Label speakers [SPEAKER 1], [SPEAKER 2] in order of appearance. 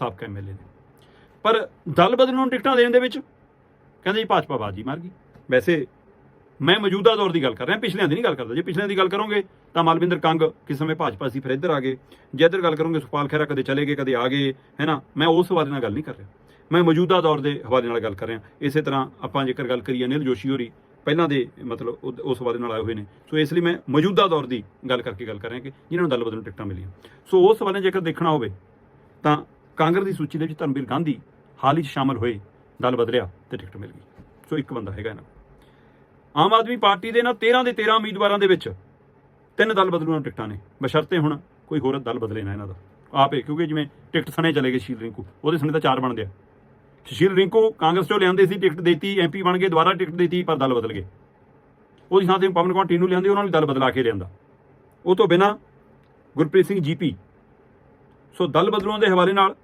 [SPEAKER 1] ਸਾਬਕਾ ਐਮਐਲਏ ਨੇ। ਪਰ ਦਲ ਬਦਲੂ ਨੂੰ ਟਿਕਟਾਂ ਦੇਣ ਦੇ ਵਿੱਚ ਕਹਿੰਦੇ ਜੀ ਭਾਜਪਾ ਬਾਜੀ ਮਾਰ ਗਈ। ਵੈਸੇ ਮੈਂ ਮੌਜੂਦਾ ਦੌਰ ਦੀ ਗੱਲ ਕਰ ਰਿਹਾ, ਪਿਛਲਿਆਂ ਦੀ ਨਹੀਂ ਗੱਲ ਕਰਦਾ। ਜੇ ਪਿਛਲਿਆਂ ਦੀ ਗੱਲ ਕਰੋਗੇ ਤਾਂ ਮਾਲਵਿੰਦਰ ਕੰਗ ਕਿਸ ਸਮੇਂ ਭਾਜਪਾ ਸੀ, ਫਿਰ ਇੱਧਰ ਆ ਗਏ। ਜੇ ਇੱਧਰ ਗੱਲ ਕਰੋਗੇ, ਸੁਖਪਾਲ ਖਹਿਰਾ ਕਦੇ ਚਲੇ ਗਏ, ਕਦੇ ਆ ਗਏ, ਹੈ ਨਾ? ਮੈਂ ਉਸ ਹਵਾਲੇ ਨਾਲ ਗੱਲ ਨਹੀਂ ਕਰ ਰਿਹਾ। ਮੈਂ ਮੌਜੂਦਾ ਦੌਰ ਦੇ ਹਵਾਲੇ ਨਾਲ ਗੱਲ ਕਰ ਰਿਹਾ। ਇਸੇ ਤਰ੍ਹਾਂ ਆਪਾਂ ਜੇਕਰ ਗੱਲ ਕਰੀਏ ਅਨਿਲ ਜੋਸ਼ੀ ਹੋਰੀ, ਪਹਿਲਾਂ ਦੇ ਮਤਲਬ ਉਹ- ਉਸ ਹਵਾਲੇ ਨਾਲ ਆਏ ਹੋਏ ਨੇ। ਸੋ ਇਸ ਲਈ ਮੈਂ ਮੌਜੂਦਾ ਦੌਰ ਦੀ ਗੱਲ ਕਰਕੇ ਗੱਲ ਕਰ ਰਿਹਾ ਕਿ ਜਿਨ੍ਹਾਂ ਨੂੰ ਦਲ ਬਦਲ ਨੂੰ ਟਿਕਟਾਂ ਮਿਲੀਆਂ। ਸੋ ਉਸ ਹਵਾਲੇ ਜੇਕਰ ਦੇਖਣਾ ਹੋਵੇ ਤਾਂ ਕਾਂਗਰਸ ਦੀ ਸੂਚੀ ਦੇ ਵਿੱਚ ਧਰਮਵੀਰ ਗਾਂਧੀ ਹਾਲ ਹੀ 'ਚ ਸ਼ਾਮਲ ਹੋਏ, ਦਲ ਬਦਲਿਆ ਤੇ ਟਿਕਟ ਮਿਲ ਗਈ। ਸੋ ਇੱਕ ਬੰਦਾ ਹੈਗਾ ਇਹਨਾਂ ਕੋਲ। ਆਮ ਆਦਮੀ ਪਾਰਟੀ ਦੇ ਨਾ 13 ਦੇ 13 ਉਮੀਦਵਾਰਾਂ ਦੇ ਵਿੱਚ ਤਿੰਨ ਦਲ ਬਦਲੂ ਨੂੰ ਟਿਕਟਾਂ ਨੇ। ਬਸ਼ਰਤੇ ਹੁਣ ਕੋਈ ਹੋਰ ਦਲ ਬਦਲੇ ਨਾ ਇਹਨਾਂ ਦਾ। ਆਪੇ ਕਿਉਂਕਿ ਜਿਵੇਂ ਟਿਕਟ ਸਣੇ ਚਲੇ ਗਏ ਸ਼ੀਲ ਰਿੰਕੂ, ਉਹਦੇ ਸਣੇ ਤਾਂ ਚਾਰ ਬਣਦੇ ਆ ਸ਼ੀਲ ਰਿੰਕੂ ਕਾਂਗਰਸ ਚੋਂ ਲਿਆਂਦੇ ਸੀ, ਟਿਕਟ ਦੇਤੀ ਐਮਪੀ ਬਣ ਗਏ, ਦੁਬਾਰਾ ਟਿਕਟ ਦੇਤੀ, ਪਰ ਦਲ ਬਦਲ ਗਏ। ਉਹਦੀ ਥਾਂ ਤੇ ਪਵਨ ਕੁਮਾਰ ਟੀਨੂ ਲਿਆਂਦੇ, ਉਹਨਾਂ ਨੇ ਦਲ ਬਦਲਾ ਕੇ ਲਿਆਂਦਾ। ਉਹ ਤੋਂ ਬਿਨਾ ਗੁਰਪ੍ਰੀਤ ਸਿੰਘ ਜੀਪੀ। ਸੋ ਦਲ ਬਦਲੂਆਂ ਦੇ ਹਵਾਲੇ ਨਾਲ